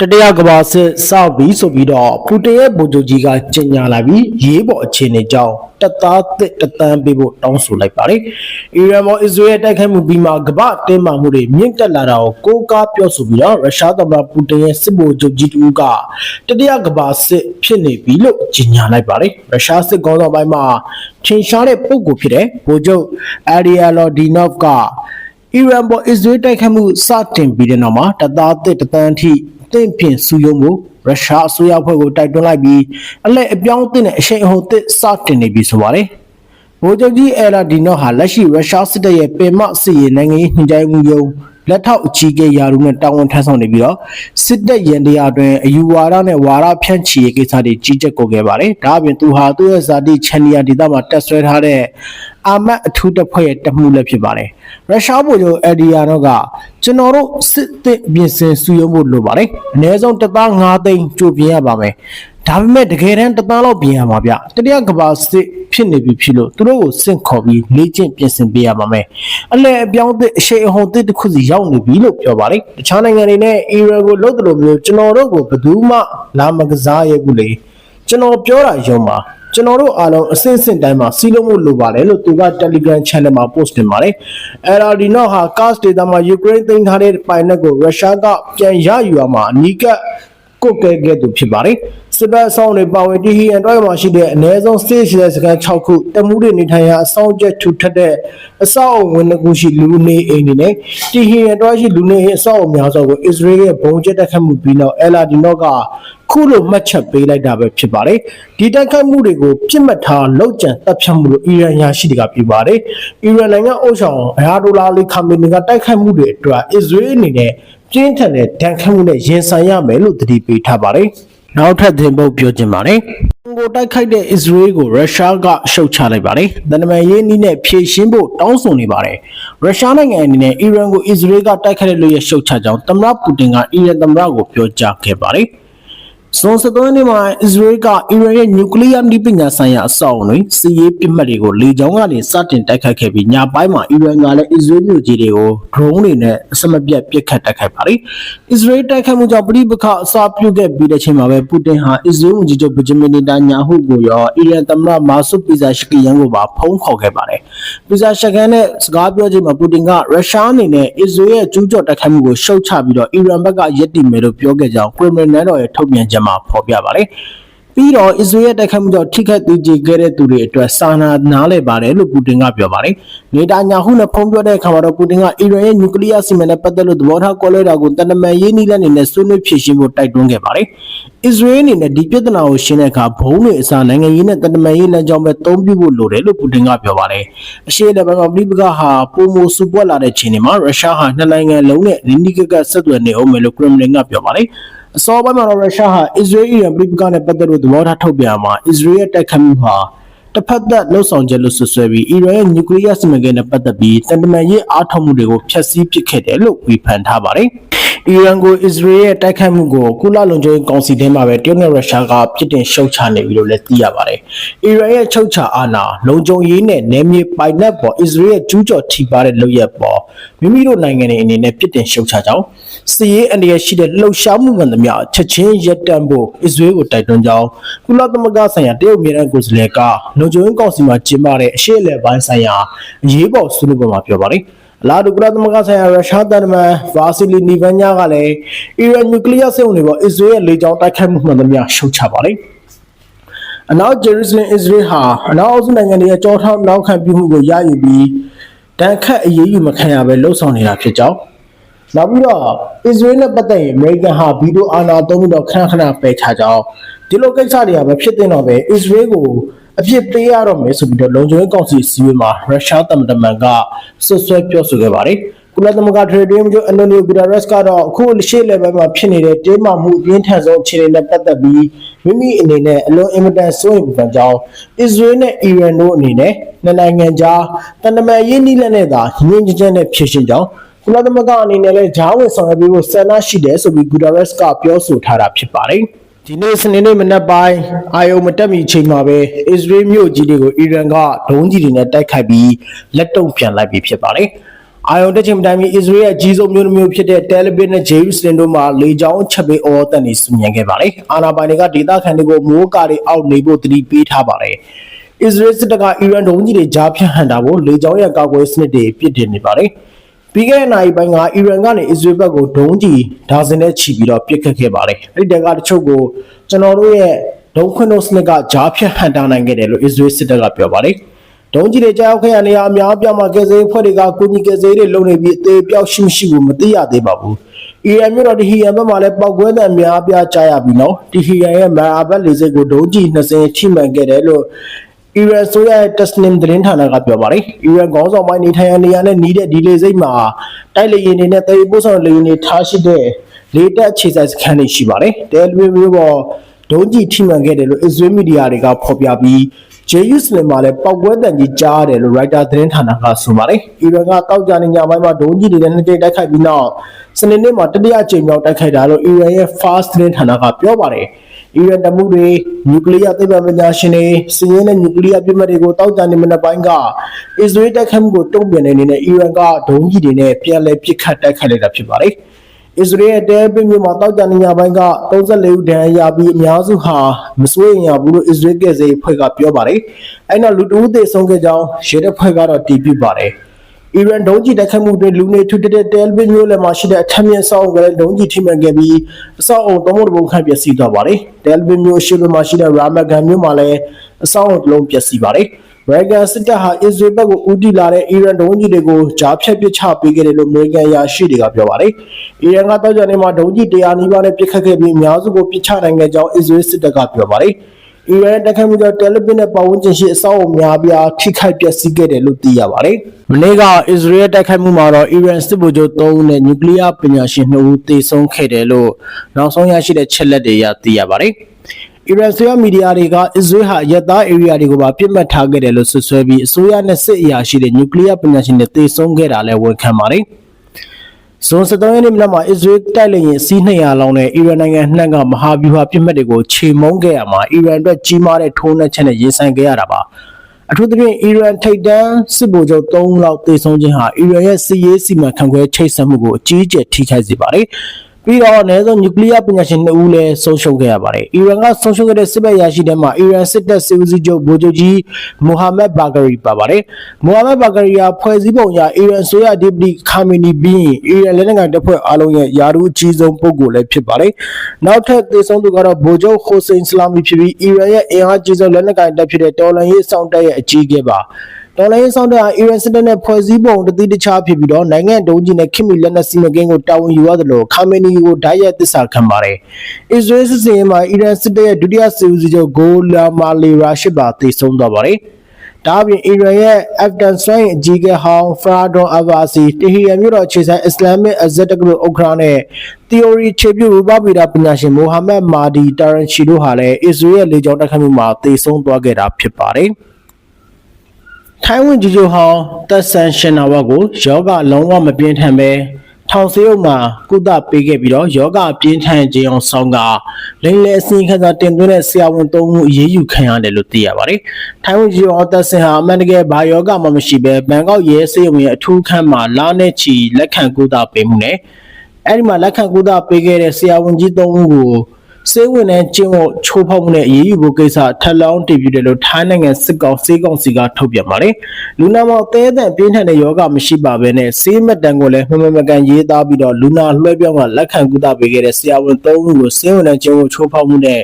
တတိယကမ္ဘာစစ်စပြီးဆိုပြီးတော့ပူတင်ရဲ့ဗိုလ်ချုပ်ကြီးကကြေညာလာပြီးရေးပေါ်အခြေအနေကြောင့်တပ်သားသစ်တသန်းပေးဖို့တောင်းဆိုလိုက်ပါတယ်။အီရန်ပေါ်အစ္စရေးတိုက်ခိုက်မှုပြီးမှကမ္ဘာတင်းမာမှုတွေမြင့်တက်လာတာကိုကိုးကားပြောဆိုပြီးတော့ရုရှားသမ္မတပူတင်ရဲ့စစ်ဗိုလ်ချုပ်ကြီးတူကတတိယကမ္ဘာစစ်ဖြစ်နေပြီလို့ကြေညာလိုက်ပါတယ်။ရုရှားစစ်ကောင်းဆောင်ပိုင်းမှာထင်ရှားတဲ့ပုံကိုဖြစ်တဲ့ဗိုလ်ချုပ်အာရီယာလော်ဒီနော့ဖ်ကအီရန်ပေါ်အစ္စရေးတိုက်ခိုက်မှုစတင်ပြီးတဲ့နောက်မှာတပ်သားသစ်တသန်းထိ တင့်ပြင်စုယုံမှုရုရှားအစိုးရဖွဲ့ကိုတိုက်တွန်းလိုက်ပြီးအလဲအပြောင်းအသင့်တဲ့အရှိန်အဟုန်သစ်စတင်နေပြီဆိုပါတယ်။ဗိုလ်ချုပ်ကြီးအယ်လာဒီနော့ဟာလက်ရှိရုရှားစစ်တပ်ရဲ့ပင်မစစ်ရေးနိုင်ငံရေးညှိနှိုင်းမှုယုံ လက်ထောက်အကြီးအကဲယာရုနဲ့တာဝန်ထမ်းဆောင်နေပြီးတော့စစ်တပ်ရန်တရားအတွင်းအယူဝါဒနဲ့ဝါဒဖြန့်ချီရေးကိစ္စတွေကြီးကြပ်ကိုခဲ့ပါတယ်။ဒါအပြင်သူဟာသူ့ရဲ့ဇာတိချန်နီယာဒေသမှာတက်ဆွဲထားတဲ့အာမတ်အထူးတပ်ဖွဲ့ရဲ့တမှုလည်းဖြစ်ပါတယ်။ရုရှားဗိုလ်ချုပ်အဒီယာနော့ကကျွန်တော်တို့စစ်တပ်ပြင်ဆင်စုယုံဖို့လိုပါတယ်။အနည်းဆုံးတပ်သား9သိန်းကြိုပြင်ရပါမယ်။ ဒါပေမဲ့တကယ်တမ်းတပ်သားလောက်ပြင်ရမှာဗျ။တတိယကမ္ဘာစစ်ဖြစ်နေပြီဖြစ်လို့သူတို့ကိုစင့်ခေါ်ပြီးလေ့ကျင့်ပြင်ဆင်ပေးရပါမယ်။အလဲအပြောင်းအသစ်အရှိန်အဟုန်သစ်တစ်ခုစီရောက်နေပြီလို့ပြောပါတယ်။တခြားနိုင်ငံတွေနဲ့အီရန်ကိုလှုပ်တယ်လို့မျိုးကျွန်တော်တို့ကိုဘယ်သူမှလာမကစားရဘူးလေ။ကျွန်တော်ပြောတာယုံပါ။ကျွန်တော်တို့အားလုံးအစင်းစင်တိုင်းမှာစီးလုံးမှုလိုပါတယ်လို့သူက Telegram Channel မှာ post တင်ပါတယ်။အဲ့ဒါဒီနောက်ဟာ Cast Data မှာ Ukraine သိမ်းထားတဲ့ပိုင်နက်ကိုရုရှားကပြန်ရယူရမှာအနီးကပ် ကိုကဲကဲသူဖြစ်ပါတယ်။စစ်ဘက်အဆောင်တွေပါဝင်တီဟီအန်တော့မှာရှိတဲ့အနည်းဆုံး stage ရှိတဲ့စကန်6ခုတမှုတွေနေထိုင်ရာအဆောင်ချက်ထူထပ်တဲ့အဆောက်အုံဝင်တစ်ခုရှိလူနေအိမ်တွေနဲ့တီဟီအန်တော့ရှိလူနေအိမ်အဆောက်အုံများစွာကိုအစ္စရေးရဲ့ဘုံကျက်တက်ခတ်မှုပြီးနောက်အယ်လာဒီနော့ကခုလိုမှတ်ချက်ပေးလိုက်တာပဲဖြစ်ပါတယ်ဒီတိုက်ခိုက်မှုတွေကိုပြစ်မှတ်ထားလောက်ကျန်တပ်ဖြတ်မှုလို့အီရန်ရာရှိတွေကပြောပါတယ်အီရန်နိုင်ငံအုပ်ဆောင်အရာဒိုလာလီခါမီနီကတိုက်ခိုက်မှုတွေအတွက်အစ္စရေးအနေနဲ့ ပြင်းထန်တဲ့ဒဏ်ခတ်မှုနဲ့ရင်ဆိုင်ရမယ်လို့သတိပေးထားပါတယ်နောက်ထပ်သင်ပုတ်ပြောချင်ပါတယ်ကိုတိုက်ခိုက်တဲ့အစ္စရေးကိုရုရှားကရှုတ်ချလိုက်ပါတယ်။တန်တမန်ရေးနည်းနဲ့ဖြည့်ရှင်းဖို့တောင်းဆိုနေပါတယ်။ရုရှားနိုင်ငံအနေနဲ့အီရန်ကိုအစ္စရေးကတိုက်ခိုက်တဲ့လို့ရရှုတ်ချကြောင်းသမ္မတပူတင်ကအီရန်သမ္မတကိုပြောကြားခဲ့ပါတယ်။ ဇွန်7ရက်နေ့မှာအစ္စရေးကအီရန်ရဲ့နျူကလ িয়ার နည်းပညာဆိုင်ရာအဆောက်အုံတွေစီးရေးပစ်မှတ်တွေကိုလေကြောင်းကနေစတင်တိုက်ခိုက်ခဲ့ပြီးညပိုင်းမှာအီရန်ကလည်းအစ္စရေးမြို့ကြီးတွေကို drone တွေနဲ့အစမပြတ်ပစ်ခတ်တိုက်ခိုက်ပါတယ်။အစ္စရေးတိုက်ခိုက်မှုကြောင့်ပြည်ပခအစာပြုတ်ခဲ့ပြီးတဲ့ချိန်မှာပဲပူတင်ဟာအစ္စရေးဝန်ကြီးချုပ်ဗဂျမင်နီတာညာဟုကိုရောအီရန်သမ္မတမာဆုပီဇာရှကီယန်ကိုပါဖုံးခေါ်ခဲ့ပါတယ်။ပီဇာရှကန်နဲ့စကားပြောချိန်မှာပူတင်ကရုရှားအနေနဲ့အစ္စရေးရဲ့ကျူးကျော်တိုက်ခိုက်မှုကိုရှုတ်ချပြီးတော့အီရန်ဘက်ကယက်တီမယ်လို့ပြောခဲ့ကြောင်းကရမလင်နန်းတော်ရဲ့ထုတ်ပြန်ချက်မှာဖော်ပြပါတယ်။ပြီးတော့အစ္စရေးရဲ့တိုက်ခိုက်မှုကြောင့်ထိခိုက်သေးကြေခဲ့တဲ့သူတွေအတွက်စာနာနားလည်ပါတယ်လို့ပူတင်ကပြောပါတယ်။နေတာညာဟုနဲ့ဖုံးပြောတဲ့အခါမှာတော့ပူတင်ကအီရန်ရဲ့နျူကလ িয়ার စီမံနဲ့ပတ်သက်လို့သဘောထားကွဲလွဲတာကိုတန်တမန်ရေးနည်းလမ်းတွေနဲ့ဆွေးနွေးဖြေရှင်းဖို့တိုက်တွန်းခဲ့ပါတယ်။အစ္စရေးအနေနဲ့ဒီပြဿနာကိုရှင်းတဲ့အခါဘုံတွေအစားနိုင်ငံရေးနဲ့တန်တမန်ရေးလမ်းကြောင်းပဲသုံးပြဖို့လိုတယ်လို့ပူတင်ကပြောပါတယ်။အရှေ့လက်ဘက်မှာပြည်ပကဟာပုံမစုပွက်လာတဲ့ချိန်တွေမှာရုရှားဟာနှစ်နိုင်ငံလုံးနဲ့နီးနီးကပ်ကပ်ဆက်သွယ်နေအောင်မယ်လို့ကရမလင်ကပြောပါတယ်။ အစောပိုင်းမှာတော့ရုရှားဟာအစ္စရေးအီရန်ပြည်ပကနဲ့ပတ်သက်လို့သဘောထားထုတ်ပြန်မှာအစ္စရေးရဲ့တိုက်ခတ်မှုဟာတစ်ဖက်သက်လှုပ်ဆောင်ချက်လို့ဆွဆွဲပြီးအီရန်ရဲ့နျူကလ িয়ার စီမံကိန်းနဲ့ပတ်သက်ပြီးတန်တမန်ရေးအားထုတ်မှုတွေကိုဖျက်ဆီးပစ်ခဲ့တယ်လို့ဝေဖန်ထားပါတယ်။ အီရန်ကိုအစ္စရေးရဲ့တိုက်ခိုက်မှုကိုကုလလုံခြုံရေးကောင်စီထဲမှာပဲတရုတ်နဲ့ရုရှားကပြစ်တင်ရှုတ်ချနေပြီလို့လည်းသိရပါတယ်။အီရန်ရဲ့ချုပ်ချအာဏာလုံခြုံရေးနဲ့နယ်မြေပိုင်နက်ပေါ်အစ္စရေးရဲ့ကျူးကျော်ထိပါတဲ့လုပ်ရက်ပေါ်မိမိတို့နိုင်ငံတွေအနေနဲ့ပြစ်တင်ရှုတ်ချကြောင်းစီရေးအနေရရှိတဲ့လှုပ်ရှားမှုမှန်သမျှချက်ချင်းရပ်တန့်ဖို့အစ္စရေးကိုတိုက်တွန်းကြောင်းကုလသမဂ္ဂဆိုင်ရာတရုတ်ပြည်ထောင်ကိုယ်စားလှယ်ကလုံခြုံရေးကောင်စီမှာကျင်းပတဲ့အရှေ့အလယ်ပိုင်းဆိုင်ရာအရေးပေါ်ဆွေးနွေးပွဲမှာပြောပါတယ်။ လာဒုကရသမဂ္ဂဆိုင်ရာရုရှားတန်တမန်ဗာစီလီနီဗန်ညာကလည်းအီရန်နျူကလ িয়ার စစ်အုံတွေပေါ်အစ္စရေးရဲ့လေကြောင်းတိုက်ခိုက်မှုမှန်သမျှရှုတ်ချပါတယ်။အနောက်ဂျေရုဆလင်အစ္စရေးဟာအနောက်အုပ်စုနိုင်ငံတွေရဲ့ကြောထောက်နောက်ခံပြုမှုကိုရယူပြီးတန်ခတ်အရေးယူမခံရဘဲလှုပ်ဆောင်နေတာဖြစ်ကြောင်းနောက်ပြီးတော့အစ္စရေးနဲ့ပတ်သက်ရင်အမေရိကန်ဟာဗီဒီယိုအာဏာသုံးပြီးတော့ခဏခဏပယ်ချကြောင်းဒီလိုကိစ္စတွေကပဲဖြစ်တဲ့တော့ပဲအစ္စရေးကို အဖြစ်ပေးရတော့မယ်ဆိုပြီးတော့လုံခြုံရေးကောင်စီအစည်းအဝေးမှာရုရှားသမ္မတမန်ကဆွဆွဲပြောဆိုခဲ့ပါတယ်ကုလသမဂ္ဂထရေဒင်းကျိုအန်တိုနီယိုဂူတာရက်စ်ကတော့အခုရှေ့ level မှာဖြစ်နေတဲ့တေးမှမှုအပြင်းထန်ဆုံးအခြေအနေနဲ့ပတ်သက်ပြီးမိမိအနေနဲ့အလွန်အင်မတန်စိုးရိမ်ပူပန်ကြောင်းအစ္စရေးနဲ့အီရန်တို့အနေနဲ့နှစ်နိုင်ငံကြားတန်တမာရေးနည်းလမ်းနဲ့သာညှင်းချမ်းနဲ့ဖြစ်ရှင်ကြောင်းကုလသမဂ္ဂအနေနဲ့လည်းဂျားဝင်ဆောင်ရွက်ပေးဖို့ဆန္ဒရှိတယ်ဆိုပြီးဂူတာရက်စ်ကပြောဆိုထားတာဖြစ်ပါတယ် ဒီနေ့စနေနေ့မနက်ပိုင်းအာယုံမတက်မီချိန်မှာပဲအစ္စရေးမြို့ကြီးတွေကိုအီရန်ကဒုံးကြီးတွေနဲ့တိုက်ခိုက်ပြီးလက်တုံ့ပြန်လိုက်ပြီးဖြစ်ပါတယ်။အာယုံတက်ချိန်တိုင်းအစ္စရေးရဲ့အကြီးဆုံးမြို့တစ်မြို့ဖြစ်တဲ့တယ်လီဗစ်နဲ့ဂျေရုဆလင်တို့မှာလေကြောင်းချက်ပေးအော်တက်နေစုညံခဲ့ပါတယ်။အာနာပိုင်တွေကဒေသခံတွေကိုမိုးကာတွေအောက်နေဖို့တတိပေးထားပါတယ်။အစ္စရေးစစ်တပ်ကအီရန်ဒုံးကြီးတွေကြားဖြတ်ဟန်တာဖို့လေကြောင်းရန်ကာကွယ်စနစ်တွေပြစ်တင်နေပါတယ်။ ပြီးခဲ့တဲ့နိုင်ပိုင်းကအီရန်ကနေအစ္စရေးဘက်ကိုဒုံးကြီးဒါဇင်နဲ့ချီပြီးတော့ပစ်ခတ်ခဲ့ပါတယ်။အဲ့ဒီတက်ကတချို့ကိုကျွန်တော်တို့ရဲ့ဒုံးခွန်းတို့စနစ်ကကြားဖြတ်ဟန်တာနိုင်ခဲ့တယ်လို့အစ္စရေးစစ်တပ်ကပြောပါတယ်။ဒုံးကြီးတွေကြောက်ခဲ့ရနေရအများအပြားမှာကယ်ဆယ်ရေးဖွဲ့တွေကကုညီကယ်ဆယ်ရေးတွေလုပ်နေပြီးအသေးပြောက်ရှိမရှိဘူးမသိရသေးပါဘူး။ EM မြို့တော်ဒီဟီယန်ဘက်မှာလည်းပောက်ကွဲတဲ့အများအပြားကြားရပြီးနော်ဒီဟီယန်ရဲ့မာအာဘတ်လေဆိပ်ကိုဒုံးကြီး20ထိမှန်ခဲ့တယ်လို့ အီရန်ဆိုရရဲ့တက်စနင်သတင်းဌာနကပြောပါတယ်။အီရန်ခေါင်းဆောင်ပိုင်းနေထိုင်ရနေရတဲ့နီးတဲ့ဒီလေဆိပ်မှာတိုက်လေယာဉ်တွေနဲ့တည်ပို့ဆောင်လေယာဉ်တွေထားရှိတဲ့လေတပ်ခြေဆိုင်စခန်းတွေရှိပါတယ်။တယ်လီဗီမြို့ပေါ်ဒုံးကြီးထိမှန်ခဲ့တယ်လို့အစ္စရေးမီဒီယာတွေကဖော်ပြပြီး ဂျေယူစလင်မှာလည်းပောက်ကွဲတံကြီးကြားရတယ်လို့ရိုက်တာသတင်းဌာနကဆိုပါတယ်။အီရန်ကတောက်ကြနေညပိုင်းမှာဒုံးကြီးတွေနဲ့နှစ်ကြိမ်တိုက်ခိုက်ပြီးနောက်စနေနေ့မှာတတိယကြိမ်မြောက်တိုက်ခိုက်တာလို့အီရန်ရဲ့ Fast သတင်းဌာနကပြောပါတယ်။အီရန်တမှုတွေနျူကလ িয়ার သိပ္ပံပညာရှင်တွေစီးရင်တဲ့နျူကလ িয়ার ပြစ်မှတ်တွေကိုတောက်ကြနေမနက်ပိုင်းကအစ္စရေးတိုက်ခိုက်မှုကိုတုံ့ပြန်နေနေအီရန်ကဒုံးကြီးတွေနဲ့ပြန်လည်ပစ်ခတ်တိုက်ခိုက်လိုက်တာဖြစ်ပါတယ်။ အစ္စရေးရဲ့တဲပင်မြို့မှာတောက်ကြနေညပိုင်းက34ဦးဒဏ်ရာရပြီးအများစုဟာမစိုးရိမ်ရဘူးလို့အစ္စရေးကစေဖွဲ့ကပြောပါတယ်။အဲ့နောက်လူတဦးသေဆုံးခဲ့ကြောင်းရဲတပ်ဖွဲ့ကတော့တည်ပြုပါတယ်။အီရန်ဒုံးကြီးတိုက်ခိုက်မှုတွင်လူနေထူထပ်တဲ့တဲပင်မြို့လည်းမှာရှိတဲ့အထက်မြင့်ဆောင်ကလည်းဒုံးကြီးထိမှန်ခဲ့ပြီးအဆောက်အုံသုံးဖို့ပုံခန့်ပျက်စီးသွားပါတယ်။တဲပင်မြို့ရှိလို့မှာရှိတဲ့ရာမဂန်မြို့မှာလည်းအဆောက်အုံတစ်လုံးပျက်စီးပါတယ်။ မေရိကန်စစ်တပ်ဟာအစ္စရေးဘက်ကိုဦးတည်လာတဲ့အီရန်ဒုံးကြီးတွေကိုကြားဖြတ်ပစ်ချပေးခဲ့တယ်လို့အမေရိကန်ရာရှိတွေကပြောပါတယ်။အီရန်ကတောက်ကြနေမှာဒုံးကြီး100နီးပါးနဲ့ပစ်ခတ်ခဲ့ပြီးအများစုကိုပစ်ချနိုင်ခဲ့ကြောင်းအစ္စရေးစစ်တပ်ကပြောပါတယ်။အီရန်ရဲ့တိုက်ခိုက်မှုကြောင့်တယ်လီဗစ်နဲ့ပတ်ဝန်းကျင်ရှိအဆောက်အအုံများပြားထိခိုက်ပျက်စီးခဲ့တယ်လို့သိရပါတယ်။မနေ့ကအစ္စရေးရဲ့တိုက်ခိုက်မှုမှာတော့အီရန်စစ်ဗိုလ်ချုပ်3ဦးနဲ့နျူကလ িয়ার ပညာရှင်2ဦးသေဆုံးခဲ့တယ်လို့နောက်ဆုံးရရှိတဲ့ချက်လက်တွေအရသိရပါတယ်။ အီရန်ဆိုရမီဒီယာတွေကအစ္စရေးဟာရက်သားဧရိယာတွေကိုပါပြစ်မှတ်ထားခဲ့တယ်လို့ဆွဆွဲပြီးအစိုးရနဲ့စစ်အရာရှိတဲ့နျူကလ িয়ার ပညာရှင်တွေတေဆုံးခဲ့တာလည်းဝန်ခံပါတယ်။ဇွန်23ရက်နေ့မနက်မှာအစ္စရေးတိုက်လေယာဉ်စီး200လောင်းနဲ့အီရန်နိုင်ငံနှံ့ကမဟာဗျူဟာပြစ်မှတ်တွေကိုခြေမုံခဲ့ရမှာအီရန်အတွက်ကြီးမားတဲ့ထိုးနှက်ချက်နဲ့ရင်ဆိုင်ခဲ့ရတာပါ။အထူးသဖြင့်အီရန်ထိပ်တန်းစစ်ဗိုလ်ချုပ်3ဦးလောက်တေဆုံးခြင်းဟာအီရန်ရဲ့စစ်ရေးစီမံခန့်ခွဲချိတ်ဆက်မှုကိုအကြီးအကျယ်ထိခိုက်စေပါတယ်။ ပြီးတော့အနည်းဆုံးနျူကလ িয়ার ပညာရှင်2ဦးလည်းဆုံးရှုံးခဲ့ရပါတယ်။အီရန်ကဆုံးရှုံးခဲ့တဲ့စစ်ဘက်ရာရှိတွေမှာအီရန်စစ်တပ်စစ်ဦးစီးချုပ်ဗိုလ်ချုပ်ကြီးမိုဟာမက်ဘာဂရီပါပါတယ်။မိုဟာမက်ဘာဂရီကဖွဲ့စည်းပုံအရအီရန်ဆိုရဒီပလီခါမီနီပြီးရင်အီရန်လက်နက်ကိုင်တပ်ဖွဲ့အားလုံးရဲ့ယာရူအကြီးဆုံးပုဂ္ဂိုလ်လည်းဖြစ်ပါတယ်။နောက်ထပ်သေဆုံးသူကတော့ဗိုလ်ချုပ်ဟိုစိန်စလာမီဖြစ်ပြီးအီရန်ရဲ့အင်အားကြီးဆုံးလက်နက်ကိုင်တပ်ဖြစ်တဲ့တော်လန်ရေးစောင့်တပ်ရဲ့အကြီးအကဲပါ။ တော်လိုင်းဆောင်တဲ့အီရန်စစ်တပ်နဲ့ဖွဲ့စည်းပုံတတိတခြားဖြစ်ပြီးတော့နိုင်ငံဒုံးကြီးနဲ့ခင်မီလက်နက်စီမံကိန်းကိုတာဝန်ယူရတယ်လို့ခါမီနီကိုဓာတ်ရိုက်သစ္စာခံပါတယ်။အစ္စရေးစစ်စင်ရေးမှာအီရန်စစ်တပ်ရဲ့ဒုတိယစစ်ဦးစီးချုပ်ဂိုလာမာလီရာရှစ်ပါတည်ဆုံသွားပါတယ်။ဒါအပြင်အီရန်ရဲ့အဖဂန်ဆိုင်အကြီးအကဲဟောင်းဖရာဒွန်အဗာစီတဟီယန်မြို့တော်ခြေဆိုင်အစ္စလာမစ်အဇက်တကလုဥက္ကရာနဲ့ theory ခြေပြုရူပဗီဒပညာရှင်မိုဟာမက်မာဒီတာရန်ချီတို့ဟာလည်းအစ္စရေးရဲ့လေကြောင်းတိုက်ခိုက်မှုမှာတည်ဆုံသွားခဲ့တာဖြစ်ပါတယ်။ ထိုင်းဝန်ကြီးချုပ်ဟောင်းတက်ဆန်ရှင်နာဝတ်ကိုယောဂလုံးဝမပြင်းထန်ပဲထောင်ဆေးရုံမှာကုသပေးခဲ့ပြီးတော့ယောဂပြင်းထန်ခြင်းအောင်ဆောင်ကလိမ့်လေအစီခန်းစာတင်သွင်းတဲ့ဆရာဝန်သုံးဦးအရေးယူခံရတယ်လို့သိရပါတယ်။ထိုင်းဝန်ကြီးချုပ်ဟောင်းတက်ဆန်ဟာအမှန်တကယ်ဘာယောဂမှမရှိပဲဘန်ကောက်ရဲဆေးရုံရဲ့အထူးခန်းမှာလာနဲ့ချီလက်ခံကုသပေးမှုနဲ့အဲ့ဒီမှာလက်ခံကုသပေးခဲ့တဲ့ဆရာဝန်ကြီးသုံးဦးကို စေဝင်တဲ့ကျင်းကိုချိုးဖောက်မှုနဲ့အရေးယူဖို့ကိစ္စထပ်လောင်းတည်ပြုတယ်လို့ထိုင်းနိုင်ငံစစ်ကောင်စေးကောင်စီကထုတ်ပြန်ပါတယ်။လူနာမောင်တဲတဲ့ပြင်းထန်တဲ့ယောဂမရှိပါဘဲနဲ့စေးမက်တန်ကိုလည်းမမမကန်ရေးသားပြီးတော့လူနာလွှဲပြောင်းကလက်ခံကုသပေးခဲ့တဲ့ဆရာဝန်၃ဦးကိုစေဝင်တဲ့ကျင်းကိုချိုးဖောက်မှုနဲ့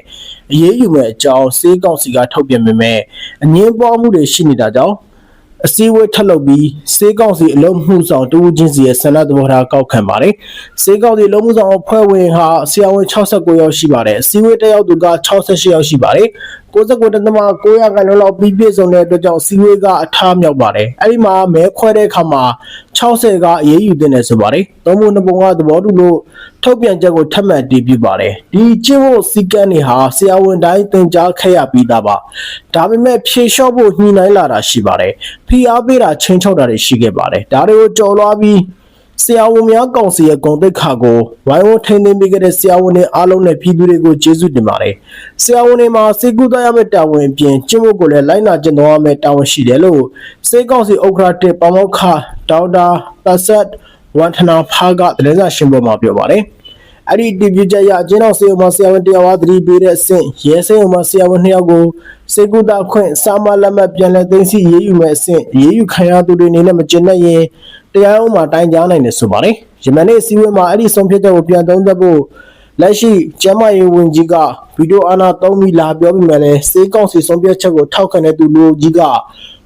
အရေးယူမဲ့အကြောင်းစေးကောင်စီကထုတ်ပြန်ပေမဲ့အငင်းပွားမှုတွေရှိနေတာကြောင့် အစည်းအဝေးထပ်လုပ်ပြီးစေးကောက်စီအလုံးမှုဆောင်တူးချင်းစီရဲ့ဆန္ဒသဘောထားကောက်ခံပါတယ်။စေးကောက်စီအလုံးမှုဆောင်အဖွဲ့ဝင်ဟာဆရာဝန်69ယောက်ရှိပါတယ်။အစည်းအဝေးတက်ရောက်သူက68ယောက်ရှိပါတယ်။ 69တသမ900ခန့်လောက်ပြီးပြည့်စုံတဲ့အတွက်ကြောင့်စီဝေးကအထားမြောက်ပါတယ်။အဲဒီမှာမဲခွဲတဲ့အခါမှာ60ကအရေးယူတင်တယ်ဆိုပါတယ်။သုံးဖို့နှစ်ပုံကသဘောတူလို့ထုတ်ပြန်ချက်ကိုထပ်မံတည်ပြုပါတယ်။ဒီကျင့်ဝတ်စည်းကမ်းတွေဟာဆရာဝန်တိုင်းသင်ကြားခဲ့ရပြီးသားပါ။ဒါပေမဲ့ဖြေလျှော့ဖို့ညှိနှိုင်းလာတာရှိပါတယ်။ဖိအားပေးတာချင်းချောက်တာတွေရှိခဲ့ပါတယ်။ဒါတွေကိုကြော်လွှားပြီး ဆရာဝန်များကောင်စီရဲ့ဂုဏ်သိက္ခာကိုဝိုင်းဝန်းထိန်းသိမ်းပေးခဲ့တဲ့ဆရာဝန်တွေအားလုံးနဲ့ပြည်သူတွေကိုကျေးဇူးတင်ပါတယ်။ဆရာဝန်တွေမှာစေကူသားရမယ့်တာဝန်အပြင်ကျင့်ဝတ်ကိုလည်းလိုက်နာကျင့်သုံးရမယ့်တာဝန်ရှိတယ်လို့စေကောင်စီဥက္ကဋ္ဌတစ်ပမောက္ခဒေါက်တာပတ်ဆက်ဝန်ထနာဖားကသတင်းစာရှင်းပွဲမှာပြောပါတယ်။ အဲ့ဒီတည်ပြချက်ရအကျဉ်းတော်စေုံမှာဆရာဝန်တရားဝါသတိပေးတဲ့အဆင့်ရဲစေုံမှာဆရာဝန်နှစ်ယောက်ကိုစေကူတာခွင့်စာမလက်မှတ်ပြန်လည်သိမ်းဆည်းရေးယူမဲ့အဆင့်ရေးယူခံရသူတွေအနေနဲ့မကျင်တဲ့ရင်တရားရုံးမှာတိုင်ကြားနိုင်တယ်ဆိုပါတယ်။ယမန်နေ့အစည်းအဝေးမှာအဲ့ဒီဆုံးဖြတ်ချက်ကိုပြန်သုံးသပ်ဖို့လက်ရှိကျမ်းမာရေးဝန်ကြီးကဗီဒီယိုအာနာသုံးပြီးလာပြောပြီးမှလည်းစေကောင့်စီဆုံးဖြတ်ချက်ကိုထောက်ခံတဲ့သူလူကြီးက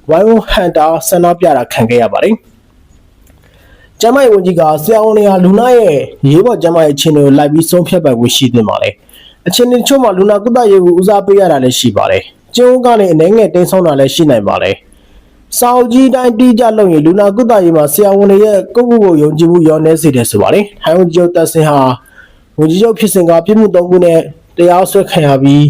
ဝိုင်းဝန်းဟန်တာဆန္ဒပြတာခံခဲ့ရပါတယ်။ ကျမ်းမာရေးဝန်ကြီးကဆရာဝန်တွေဟာလူနာရဲ့ရေးပေါ်ကျမ်းမာရေးအခြေအနေကိုလိုက်ပြီးဆုံးဖြတ်ပိုင်ခွင့်ရှိသင့်ပါတယ်။အခြေအနေတချို့မှာလူနာကုသရေးကိုဦးစားပေးရတာလည်းရှိပါတယ်။ကျုံးကနေအနေငယ်တင်းဆောင်တာလည်းရှိနိုင်ပါတယ်။စာအုပ်ကြီးတိုင်းတိကျလုပ်ရင်လူနာကုသရေးမှာဆရာဝန်တွေရဲ့ကိုယ့်ကိုယ်ကိုယုံကြည်မှုရောနေစေတယ်ဆိုပါတယ်။ထိုင်ဝန်ကြီးချုပ်တက်စင်ဟာဝန်ကြီးချုပ်ဖြစ်စဉ်ကပြစ်မှုသုံးခုနဲ့တရားစွဲခံရပြီး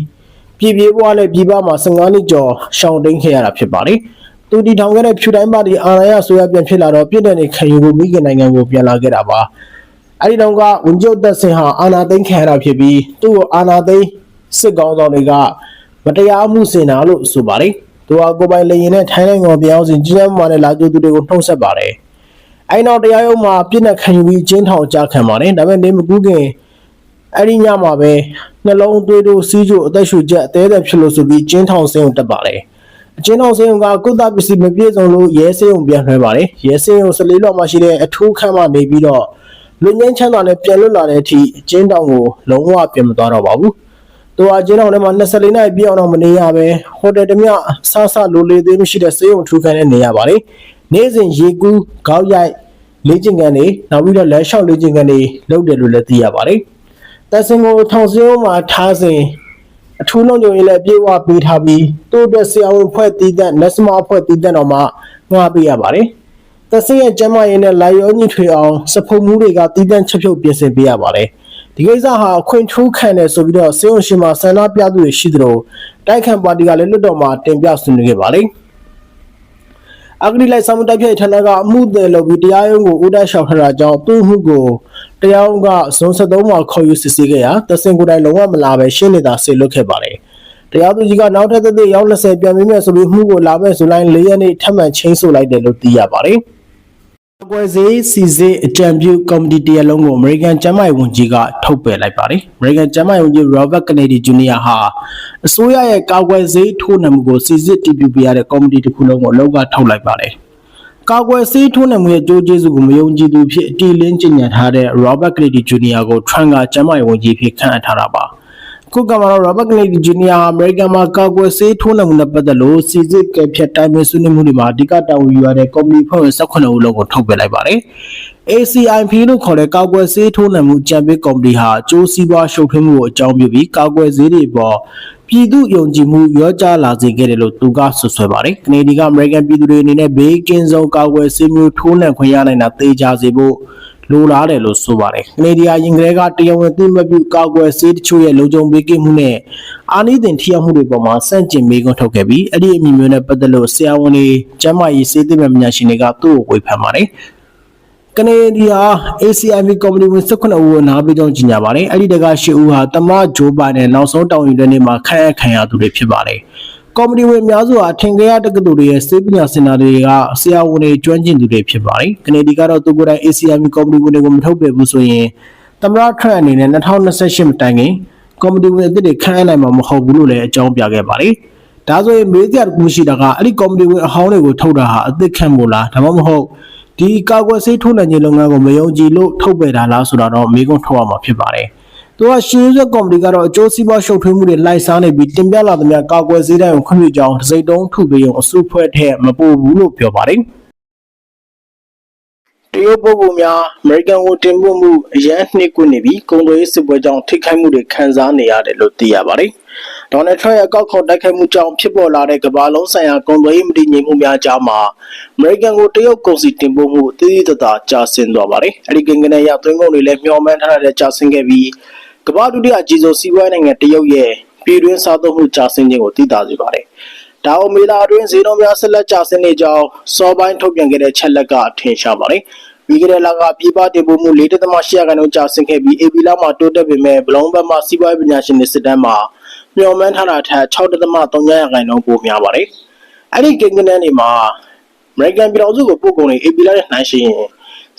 ပြည်ပြေးဘွားနဲ့ပြည်ပမှာ15နှစ်ကျော်ရှောင်တိန်ခဲ့ရတာဖြစ်ပါတယ်။ သူတီထောင်ခဲ့တဲ့ဖြူတိုင်းပါတီအာဏာရဆိုရပြန်ဖြစ်လာတော့ပြည်တဲ့နေခံယူဖို့မိခင်နိုင်ငံကိုပြန်လာခဲ့တာပါအဲဒီတော့ကဝန်ကြီးချုပ်သက်စင်ဟာအာဏာသိမ်းခံရတာဖြစ်ပြီးသူ့ကိုအာဏာသိမ်းစစ်ကောင်ဆောင်တွေကမတရားမှုစင်တာလို့ဆိုပါတယ်သူဟာကိုယ်ပိုင်လေရင်နဲ့ထိုင်းနိုင်ငံကိုပြောင်းစဉ်ကြီးစံမာနဲ့လာကြိုသူတွေကိုနှုတ်ဆက်ပါတယ်အဲဒီနောက်တရားရုံးမှာပြည်နဲ့ခံယူပြီးကျင်းထောင်ကြခံပါတယ်ဒါပေမဲ့နေမကူးခင်အဲ့ဒီညမှာပဲနှလုံးသွေးတို့စီးကျိုအသက်ရှူချက်အသေးအသေးဖြစ်လို့ဆိုပြီးကျင်းထောင်စင်းကိုတက်ပါတယ် အချင်းတော်စေယုံကကုသပစ္စည်းမပြည့်စုံလို့ရဲစေယုံပြန်လွှဲပါတယ်ရဲစေယုံ14လောက်မှရှိတဲ့အထူးခန်းမှနေပြီးတော့လူငင်းချမ်းသာနဲ့ပြန်လွတ်လာတဲ့အထိအချင်းတော်ကိုလုံးဝပြန်မသွားတော့ပါဘူးသူအချင်းတော်ထဲမှာ24နိုင်ပြည့်အောင်တော့မနေရပဲဟိုတယ်တမျှဆဆလိုလေသေးမရှိတဲ့စေယုံထူးခန်းနဲ့နေရပါတယ်နေ့စဉ်ရေကူးခေါက်ရိုက်လေ့ကျင့်ခန်းတွေနောက်ပြီးတော့လက်လျှောက်လေ့ကျင့်ခန်းတွေလုပ်တယ်လို့လည်းသိရပါတယ်တက်စင်ကိုထောင်စင်းမှာထားစဉ် အထူးလုံးကြုံရေးလည်းပြေဝပေးထားပြီးတိုးအတွက်ဆရာဝန်ဖွဲ့တည်တဲ့လက်စမအဖွဲ့တည်တဲ့တော့မှငှားပေးရပါတယ်။သက်စင်ရဲ့ကျမ်းမာရေးနဲ့လာရောညှိထွေအောင်စဖုံမှုတွေကတည်တဲ့ချက်ဖြုတ်ပြင်ဆင်ပေးရပါတယ်။ဒီကိစ္စဟာအခွင့်ထူးခံတယ်ဆိုပြီးတော့စေုံရှင်မှာဆန္ဒပြသူတွေရှိသလိုတိုက်ခံပါတီကလည်းလွတ်တော်မှာတင်ပြဆွေးနွေးခဲ့ပါတယ်။ အဂတိလိုက်ဆောင်တိုက်ဖြတ်ဌာနကအမှုတယ်လို့ပြီးတရားရုံးကိုဦးတက်လျှောက်ထတာကြောင့်သူ့မှုကိုတရားရုံးကဇွန်73မှာခေါ်ယူစစ်ဆေးခဲ့ရာတဆင်ကိုယ်တိုင်လုံးဝမလာပဲရှင်းနေတာဆေလွတ်ခဲ့ပါတယ်။တရားသူကြီးကနောက်ထပ်သက်ရောက်20ပြန်ပြီးမဲ့ဆိုပြီးမှုကိုလာမဲ့ဇူလိုင်4ရက်နေ့ထပ်မံချင်းဆိုလိုက်တယ်လို့သိရပါတယ်။ ကွယ်စေးစီစေးအကြံပြုကော်မတီတရလုံးကို American ကျန်းမာရေးဝန်ကြီးကထုတ်ပယ်လိုက်ပါတယ်။ American ကျန်းမာရေးဝန်ကြီး Robert Kennedy Jr. ဟာအစိုးရရဲ့ကာကွယ်ဆေးထိုးနှံမှုကိုစီစစ်တည်ပြုပေးရတဲ့ကော်မတီတစ်ခုလုံးကိုအလောက်ကထုတ်လိုက်ပါတယ်။ကာကွယ်ဆေးထိုးနှံမှုရဲ့ကြိုးကျေးဇူးကိုမယုံကြည်သူဖြစ်အတီလင်းကျင်ညာထားတဲ့ Robert Kennedy Jr. ကို Trump ကကျန်းမာရေးဝန်ကြီးဖြစ်ခန့်အပ်ထားတာပါ။ ခုကမှတော့ Robert Kennedy Jr. အမေရိကန်မှာကာကွယ်ဆေးထိုးနှံမှုနဲ့ပတ်သက်လို့စီစစ်ကဲဖြတ်တိုင်းမျိုးဆွေးနွေးမှုတွေမှာအဓိကတာဝန်ယူရတဲ့ကော်မတီဖွဲ့ဝင်18ဦးလုံးကိုထုတ်ပယ်လိုက်ပါတယ်။ ACIP လို့ခေါ်တဲ့ကာကွယ်ဆေးထိုးနှံမှုကြံပေးကော်မတီဟာအကျိုးစီးပွားရှုပ်ထွေးမှုကိုအကြောင်းပြုပြီးကာကွယ်ဆေးတွေပေါ်ပြည်သူယုံကြည်မှုရောကြလာစေခဲ့တယ်လို့သူကဆွဆွဲပါတယ်။ကနေဒီကအမေရိကန်ပြည်သူတွေအနေနဲ့ဘေးကင်းဆုံးကာကွယ်ဆေးမျိုးထိုးနှံခွင့်ရနိုင်တာသေချာစေဖို့ လိုလားတယ်လို့ဆိုပါတယ်။ကနေဒီယာရင်ကလေးကတရားဝင်သိမှတ်ပြုကာကွယ်ဆေးတချို့ရဲ့လုံခြုံပေးကင်းမှုနဲ့အာနိသင်ထိရောက်မှုတွေပေါ်မှာစန့်ကျင်မေးခွန်းထုတ်ခဲ့ပြီးအဲ့ဒီအမိမျိုးနဲ့ပတ်သက်လို့ဆရာဝန်တွေကျန်းမာရေးစေသိမဲ့ပညာရှင်တွေကသူ့ကိုဝေဖန်ပါတယ်။ကနေဒီယာ ACIP ကော်မတီဝင်18ဦးကိုနားပေးကြောင်းကြေညာပါတယ်။အဲ့ဒီတက8ဦးဟာတမဂျိုးဘိုင်နဲ့နောက်ဆုံးတောင်းယူတဲ့နေ့မှာခန့်အပ်ခံရသူတွေဖြစ်ပါတယ်။ ကော်မတီဝင်အများစုဟာထင်ကြရတက္ကသိုလ်တွေရဲ့စေပညာစင်တာတွေကဆရာဝန်တွေကျွမ်းကျင်သူတွေဖြစ်ပါတယ်။ကနေဒီကတော့သူကိုယ်တိုင် ACIM ကော်မတီဝင်တွေကိုမထုတ်ပယ်ဘူးဆိုရင်သမရထရန့်အနေနဲ့2028မတိုင်ခင်ကော်မတီဝင်အသစ်တွေခန့်အပ်နိုင်မှာမဟုတ်ဘူးလို့လည်းအကြောင်းပြခဲ့ပါတယ်။ဒါဆိုရင်မေးစရာတစ်ခုရှိတာကအဲ့ဒီကော်မတီဝင်အဟောင်းတွေကိုထုတ်တာဟာအသစ်ခန့်မို့လားဒါမှမဟုတ်ဒီကာကွယ်ဆေးထိုးနှံခြင်းလုပ်ငန်းကိုမယုံကြည်လို့ထုတ်ပယ်တာလားဆိုတာတော့မေးခွန်းထုတ်ရမှာဖြစ်ပါတယ်။ သူကရှင်းရွက်ကော်မတီကတော့အကျိုးစီးပွားရှုပ်ထွေးမှုတွေလိုက်စားနေပြီးတင်ပြလာသမျှကာကွယ်ဆေးတိုင်းကိုခွင့်ပြုကြောင်းတစိမ့်တုံးထုပေးရုံအစုဖွဲ့ထက်မပိုဘူးလို့ပြောပါတယ်တရုတ်ပုဂ္ဂိုလ်များအမေရိကန်ကိုတင်ပို့မှုအရန်နှစ်ခုနေပြီးကုန်သွယ်ရေးစစ်ပွဲကြောင့်ထိခိုက်မှုတွေခံစားနေရတယ်လို့သိရပါတယ်။ဒေါ်နယ်ထရန့်ရဲ့ကောက်ခေါ်တိုက်ခိုက်မှုကြောင့်ဖြစ်ပေါ်လာတဲ့ကမ္ဘာလုံးဆိုင်ရာကုန်သွယ်ရေးမတည်ငြိမ်မှုများကြားမှာအမေရိကန်ကိုတရုတ်ကုန်စည်တင်ပို့မှုအသေးသေးသာကျဆင်းသွားပါတယ်။အဲဒီကိန်းဂဏန်းရသွင်းကုန်တွေလည်းမျှော်မှန်းထားတဲ့ကျဆင်းခဲ့ပြီး ကမ္ဘာဒုတိယအကြီးဆုံးစီးပွားရေးနိုင်ငံတရုတ်ရဲ့ပြည်တွင်းစားသုံးမှုကျဆင်းခြင်းကိုသိသာစေပါတယ်။ဒါအမေလာအတွင်းဈေးနှုန်းများဆက်လက်ကျဆင်းနေကြောင်းစောပိုင်းထုတ်ပြန်ခဲ့တဲ့ချက်လက်ကထင်ရှားပါတယ်။ပြီးခဲ့တဲ့လကပြည်ပတင်ပို့မှု4.8ရာခိုင်နှုန်းကျဆင်းခဲ့ပြီး AB လမှာတိုးတက်ပေမဲ့ဘလောင်းဘက်မှစီးပွားရေးပညာရှင်တွေစစ်တမ်းမှာမျှော်မှန်းထားတာထက်6.3ရာခိုင်နှုန်းပိုများပါတယ်။အဲ့ဒီကိန်းဂဏန်းတွေမှာ American ပြည်တော်စုကိုပို့ကုန်တွေ AB လနဲ့နှိုင်းယှဉ်ရင်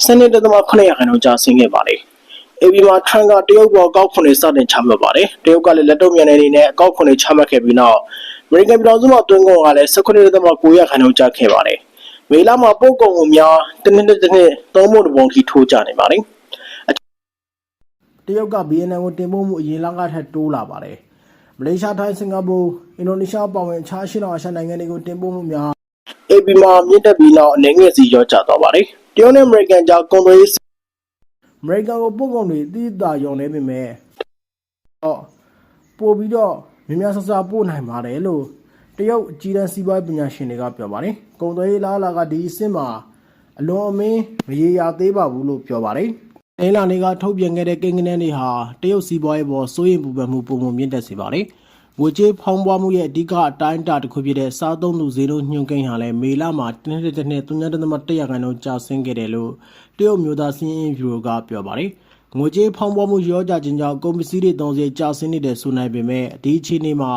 12.8ရာခိုင်နှုန်းကျဆင်းခဲ့ပါတယ်။ AB မှာထရန်ကတရုတ်ပေါ်အကောက်ခွန်တွေစတင်ချမှတ်ပါတယ်။တရုတ်ကလည်းလက်တော့မြန်နေနေနဲ့အကောက်ခွန်တွေချမှတ်ခဲ့ပြီးနောက် American ပြည်တော်စုမှာတွင်းကုန်ကလည်း19.9ရာခိုင်နှုန်းကျခဲ့ပါတယ်။မေလမှာပို့ကုန်ကိုများတစ်နှစ်တစ်နှစ်သုံးဖို့တပုံထိထိုးကျနေပါတယ်။တရုတ်က BNN ကိုတင်ပို့မှုအရင်လကထက်တိုးလာပါတယ်။မလေးရှားထိုင်းစင်ကာပူအင်ဒိုနီးရှားပါဝင်အခြားရှင်းအောင်အာရှနိုင်ငံတွေကိုတင်ပို့မှုများ AB မှာမြင့်တက်ပြီးနောက်အနေငယ်စီရောကျသွားပါတယ်။တရုတ်နဲ့အမေရိကန်ကြားကုန်သွယ်ရေး အမေရိကန်ကိုပို့ကုန်တွေတိတိယုံနေပေမဲ့တော့ပို့ပြီးတော့မြများဆဆပို့နိုင်ပါတယ်လို့တရုတ်အကြီးတန်းစီးပွားရေးပညာရှင်တွေကပြောပါတယ်။ကုန်သွယ်ရေးလားလာကဒီအဆင့်မှာအလွန်အမင်းမရေရာသေးပါဘူးလို့ပြောပါတယ်။အင်လာနေကထုတ်ပြန်ခဲ့တဲ့ကိန်းဂဏန်းတွေဟာတရုတ်စီးပွားရေးပေါ်စိုးရိမ်ပူပန်မှုပုံမှန်မြင့်တက်စေပါတယ်။ ငွေကြေးဖောင်းပွားမှုရဲ့အဓိကအတိုင်းအတာတစ်ခုဖြစ်တဲ့စားသုံးသူဈေးနှုန်းညှို့ကိန်းဟာလည်းမေလမှာတစ်နှစ်တစ်နှစ်3.1ရာခိုင်နှုန်းကျဆင်းခဲ့တယ်လို့တရုတ်မျိုးသားစည်းရင်းဗျူရိုကပြောပါတယ်။ငွေကြေးဖောင်းပွားမှုရောကြခြင်းကြောင့်ကုန်ပစ္စည်းတွေသုံးစရိတ်ကျဆင်းနေတဲ့ဆိုနိုင်ပေမဲ့ဒီအခြေအနေမှာ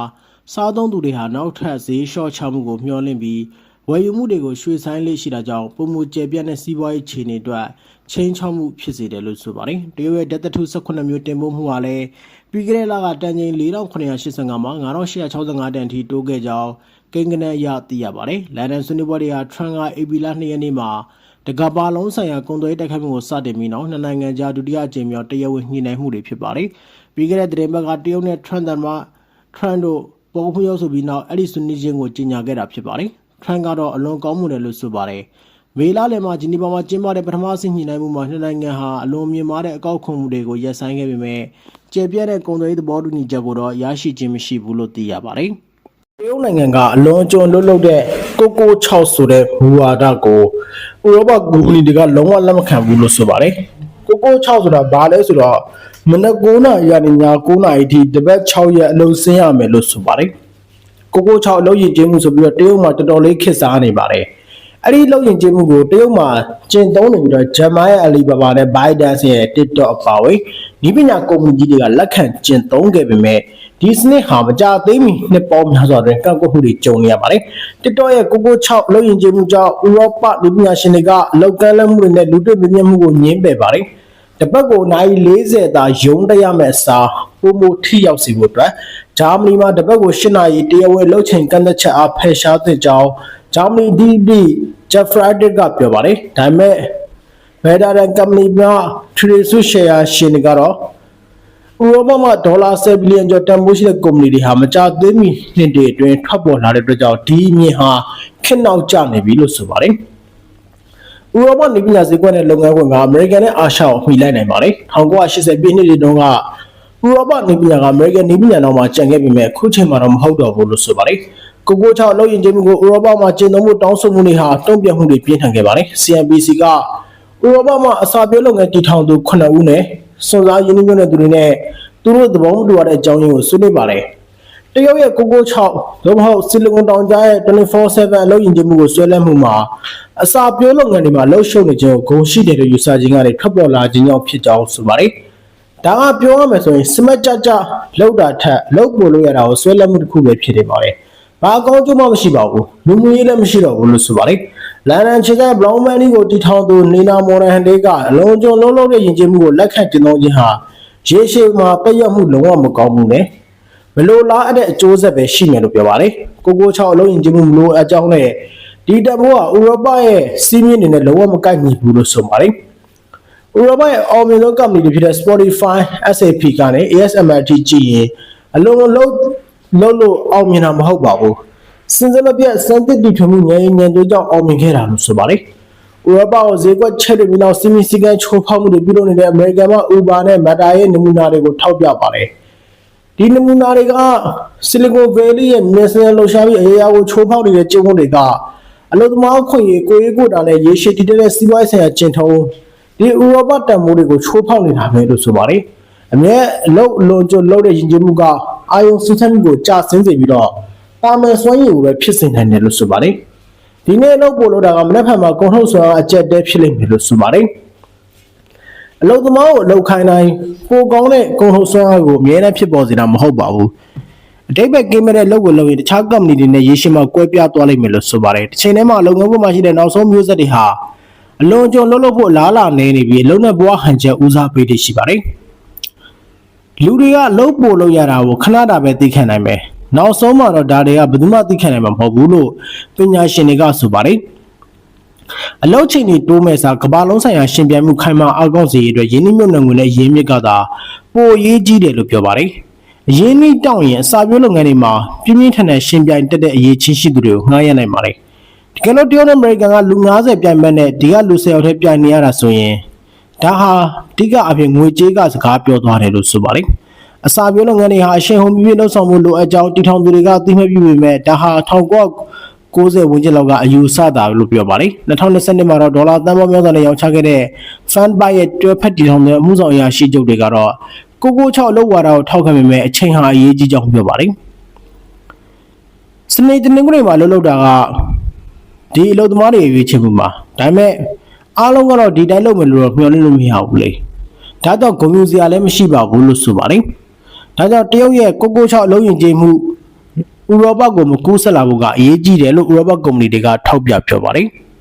စားသုံးသူတွေဟာနောက်ထပ်ဈေးလျှော့ချမှုကိုမျှော်လင့်ပြီးဝယ်ယူမှုတွေကိုရွှေ့ဆိုင်းလေးရှိတာကြောင့်ပုံမှုကျပြန့်တဲ့စီးပွားရေးခြေအနေအတွက်ချင်းချောက်မှုဖြစ်စေတယ်လို့ဆိုပါတယ်။တရုတ်ရဲ့ဒက်သထု18မျိုးတင်ပို့မှုဟာလည်းပြီးခဲ့တဲ့လကတန်ချိန်4985မှာ9865တန်ထိတိုးခဲ့ကြောင်းကိန်းဂဏန်းအရသိရပါတယ်။လန်ဒန်ဆွေးနွေးပွဲတွေဟာထရန်က AB လ2ရက်နေ့မှာတကဘာလုံးဆိုင်ရာကုန်သွယ်ရေးတိုက်ခိုက်မှုကိုစတင်ပြီးနောက်နှစ်နိုင်ငံကြားဒုတိယအကြိမ်မြောက်တရားဝင်ညှိနှိုင်းမှုတွေဖြစ်ပါတယ်။ပြီးခဲ့တဲ့သတင်းပတ်ကတရုတ်နဲ့ထရန်တန်မှာထရန်တို့ပေါ်ဖူးရောက်ဆိုပြီးနောက်အဲ့ဒီဆွေးနွေးခြင်းကိုကြီးညာခဲ့တာဖြစ်ပါတယ်။ထရန်ကတော့အလွန်ကောင်းမှုတယ်လို့ဆိုပါတယ်။ မေလာလယ်မှာဂျီနီဗာမှာကျင်းပတဲ့ပထမဆင့်ညှိနှိုင်းမှုမှာနှစ်နိုင်ငံဟာအလွန်မြင့်မားတဲ့အကောက်ခွန်မှုတွေကိုရပ်ဆိုင်းခဲ့ပေမဲ့ကျေပြည့်တဲ့ကုန်သွယ်ရေးသဘောတူညီချက်ကိုတော့ရရှိခြင်းမရှိဘူးလို့သိရပါတယ်။တရုတ်နိုင်ငံကအလွန်ကျွံလွတ်လွတ်တဲ့ကိုကို6ဆိုတဲ့မူဝါဒကိုဥရောပကုမ္ပဏီတွေကလုံးဝလက်မခံဘူးလို့ဆိုပါတယ်။ကိုကို6ဆိုတာဘာလဲဆိုတော့မနက်9နာရီကနေည9နာရီထိတပတ်6ရက်အလုံးဆင်းရမယ်လို့ဆိုပါတယ်။ကိုကို6အလုပ်ရည်ကျင်းမှုဆိုပြီးတော့တရုတ်မှာတော်တော်လေးခက်စားနေပါတယ်။ အဲ့ဒီလုပ်ရင်ကျင်းမှုကိုတရုတ်မှာကျင့်သုံးနေပြီးတော့ဂျမန်ရဲ့ Alibaba နဲ့ ByteDance ရဲ့ TikTok အပါအဝင်ဒီပညာကုမ္ပဏီကြီးတွေကလက်ခံကျင့်သုံးခဲ့ပေမဲ့ဒီစနစ်ဟာမကြသေးမီနှစ်ပေါင်းများစွာတွင်ကန့်ကွက်မှုတွေကြုံနေရပါတယ်။ TikTok ရဲ့ကိုကို6လုပ်ရင်ကျင်းမှုကြောင့်ဥရောပလူပညာရှင်တွေကအလောက်ကမ်းလက်မှုတွေနဲ့လူတွေ့မြင်မှုကိုညှင်းပယ်ပါတယ်။တပတ်ကိုနိုင်40သာယုံတရမယ့်အစားပုံမထိရောက်စီဖို့အတွက်ဂျာမနီမှာတပတ်ကို8နာရီတရားဝင်လှုပ်ချိန်ကန့်သက်ချက်အားဖယ်ရှားသင့်ကြောင်း ဂျာမနီ DB Jeff Friday ကပြောပါတယ်။ဒါပေမဲ့ဘယ်ဒါရန်ကမ္ပဏီများထရီဆူရှယ်ယာရှင်တွေကတော့ဥရောပမှာဒေါ်လာ7ဘီလီယံကျော်တန်ဖိုးရှိတဲ့ကုမ္ပဏီတွေဟာမကြသေးမီနှစ်တွေအတွင်းထွက်ပေါ်လာတဲ့အတွက်ကြောင့်ဒီအမြင်ဟာခက်နောက်ကျနေပြီလို့ဆိုပါတယ်။ဥရောပနေပညာဈေးကွက်နဲ့လုပ်ငန်းခွင်ကအမေရိကန်နဲ့အာရှကိုမှီလိုက်နိုင်ပါတယ်။1980ပြည့်နှစ်တွေတုန်းကဥရောပနေပညာကအမေရိကန်နေပညာတော်မှာကြံခဲ့ပေမဲ့အခုချိန်မှာတော့မဟုတ်တော့ဘူးလို့ဆိုပါတယ်။ ကိုကိုချောက်လုပ်ရင်ချင်းမှုကိုဥရောပမှာကျင့်သုံးမှုတောင်းဆိုမှုတွေဟာတုံ့ပြန်မှုတွေပြင်းထန်ခဲ့ပါတယ်။ CNBC ကဥရောပမှာအစာပြေလုပ်ငန်းတည်ထောင်သူ9ဦးနဲ့စွန်စားရင်းနှီးမြှုပ်နှံသူတွေနဲ့သူတို့သဘောမတူရတဲ့အကြောင်းရင်းကိုဆွေးနွေးပါတယ်။တရုတ်ရဲ့ကိုကို6လုံးမဟုတ်ဆီလီကွန်တောင်ကြားရဲ့24/7အလုပ်ရင်ကျမှုကိုဆွဲလန်းမှုမှာအစာပြေလုပ်ငန်းတွေမှာလှုပ်ရှုပ်နေခြင်းကိုဂုဏ်ရှိတယ်လို့ယူဆခြင်းကနေထွက်ပေါ်လာခြင်းကြောင့်ဖြစ်ကြောင်းဆိုပါတယ်။ဒါကပြောရမယ်ဆိုရင်စမတ်ကြကြလောက်တာထက်လောက်ပို့လို့ရတာကိုဆွဲလန်းမှုတစ်ခုပဲဖြစ်နေပါတယ်။ ဘာအကောင်းကျိုးမှမရှိပါဘူး။လူမှုရေးလည်းမရှိတော့ဘူးလို့ဆိုပါတယ်။လန်ဒန်ခြေဆိုင်ဘလောင်မန်နီကိုတီထောင်သူနီနာမော်ရဟန်ဒေးကအလုံးစုံလုံးလုံးတဲ့ယဉ်ကျေးမှုကိုလက်ခံတင်သုံးခြင်းဟာရေရှည်မှာပြည့်ရမှုလုံးဝမကောင်းဘူးနဲ့မလိုလားအပ်တဲ့အကျိုးဆက်ပဲရှိမယ်လို့ပြောပါတယ်။ကိုကို6အလုံးယဉ်ကျေးမှုမလိုအပ်ကြောင်းနဲ့ဒီတဘောကဥရောပရဲ့စီးမြင့်နေနဲ့လုံးဝမကိုက်ညီဘူးလို့ဆိုပါတယ်။ဥရောပရဲ့အောင်မြင်ဆုံးကုမ္ပဏီတွေဖြစ်တဲ့ Spotify, SAP ကနေ ASML ထိကြည့်ရင်အလုံးလုံး လုံးလုံးလို့အောင်မြင်တာမဟုတ်ပါဘူး။စင်စမပြတ်စံတစ်တီထွေမှုငြိမ်းငြိမ်းကြိုးကြောင့်အောင်မြင်ခဲ့တာလို့ဆိုပါတယ်။ဥရောပကိုဈေးကွက်ချက်တွေပြီးနောက်စီမီစီကန်ချိုးဖောက်မှုတွေပြုလုပ်နေတဲ့အမေရိကန်မှာ Uber နဲ့ Meta ရဲ့နမူနာတွေကိုထောက်ပြပါတယ်။ဒီနမူနာတွေက Silicon Valley ရဲ့ national လှူရှားပြီးအရာကိုချိုးဖောက်နေတဲ့ကျင့်ဝတ်တွေကအလို့သမားခွင့်ရေးကိုရေးကိုတာနဲ့ရေရှည်တည်တဲ့စီးပွားရေးဆိုင်ရာကျင့်ထုံးဒီဥရောပတန်ဖိုးတွေကိုချိုးဖောက်နေတာပဲလို့ဆိုပါတယ်။အမြဲအလုံးလွန်ကျွလုံးတဲ့ယဉ်ကျေးမှုက အာယုံစူးစမ်းမှုကိုကြာဆင်းစေပြီးတော့တာမန်စွမ်းရည်ကိုပဲဖြစ်စေနိုင်တယ်လို့ဆိုပါတယ်။ဒီနေ့အလုပ်ပို့လို့တာကမနေ့ဖက်မှာကုန်ထုတ်စွာအကျက်တဲဖြစ်လိမ့်မယ်လို့ဆိုပါတယ်။အလုတ်သမားကိုအလုတ်ခိုင်းတိုင်းပိုကောင်းတဲ့ကုန်ထုတ်စွမ်းအားကိုအမြဲတမ်းဖြစ်ပေါ်စေတာမဟုတ်ပါဘူးအတိတ်ဘက်ကင်းမဲ့တဲ့လုပ်ကိုလုပ်ရင်တခြား company တွေနဲ့ရေရှည်မှာကွဲပြားသွားလိမ့်မယ်လို့ဆိုပါတယ်တစ်ချိန်တည်းမှာလုပ်ငန်းပေါ်မှာရှိတဲ့နောက်ဆုံးမျိုးဆက်တွေဟာအလွန်ကြုံလှုပ်လှုပ်ဖို့လားလာနေနေပြီးအလုံးနဲ့ဘဝဟန်ချက်ဦးစားပေးတွေရှိပါတယ် လူတွေကလှုပ်ပို့လို့ရတာကိုခဏတာပဲသိခံနိုင်မယ်နောက်ဆုံးမှာတော့ဒါတွေကဘယ်သူမှသိခံနိုင်မှာမဟုတ်ဘူးလို့ပညာရှင်တွေကဆိုပါတယ်အလောက်ချိန်တွေတိုးမဲ့စားကဘာလုံးဆိုင်ရာရှင်ပြိုင်မှုခိုင်မာအောက်ကောက်စေရအတွက်ရင်းနှီးမြှုပ်နှံငွေနဲ့ရင်းမြစ်ကသာပိုအရေးကြီးတယ်လို့ပြောပါတယ်။အရင်းနှီးတောင်းရင်အစာပြိုးလုပ်ငန်းတွေမှာပြင်းပြင်းထန်ထန်ရှင်ပြိုင်တက်တဲ့အရေးချင်းရှိသူတွေကိုငှားရမ်းနိုင်ပါတယ်။တကယ်လို့တရုတ်နဲ့အမေရိကန်ကလူ90ပြိုင်မဲ့နဲ့ဒီကလူ10ယောက်တည်းပြိုင်နေရတာဆိုရင် ဒါဟာအဓိကအဖြစ်ငွေကြေးကစကားပြောသွားတယ်လို့ဆိုပါတယ်။အစာပြိုးလုပ်ငန်းတွေဟာအရှင်ဟုန်ပြည့်ပြည့်လှုပ်ဆောင်မှုလိုအပ်ကြောင်းတည်ထောင်သူတွေကသိမှတ်ပြုပေမဲ့ဒါဟာ1900 90ဝန်းကျင်လောက်ကအယူဆတာလို့ပြောပါတယ်2020မှာတော့ဒေါ်လာသန်းပေါင်းများစွာနဲ့ရောင်းချခဲ့တဲ့ Fund Buy ရဲ့တွဲဖက်တည်ထောင်တဲ့အမှုဆောင်အရာရှိချုပ်တွေကတော့ကိုကို6လောက်ဝါတာကိုထောက်ခံပေမဲ့အချိန်ဟာအရေးကြီးကြောင်းပြောပါတယ်စနေတနင်္ဂနွေမှာလှုပ်လှုပ်တာကဒီအလုပ်သမားတွေရွေးချယ်မှုမှာဒါပေမဲ့ အားလုံးကတော့ဒီတိုင်းလုပ်မယ်လို့တော့မျှော်လင့်လို့မရဘူးလေဒါတော့ဂုဏ်ယူစရာလည်းမရှိပါဘူးလို့ဆိုပါတယ်ဒါကြောင့်တရုတ်ရဲ့ကိုကို6အလုံးရင်ကျေးမှုဥရောပကိုမကူးဆက်လာဖို့ကအရေးကြီးတယ်လို့ဥရောပကုမ္ပဏီတွေကထောက်ပြပြောပါတယ်။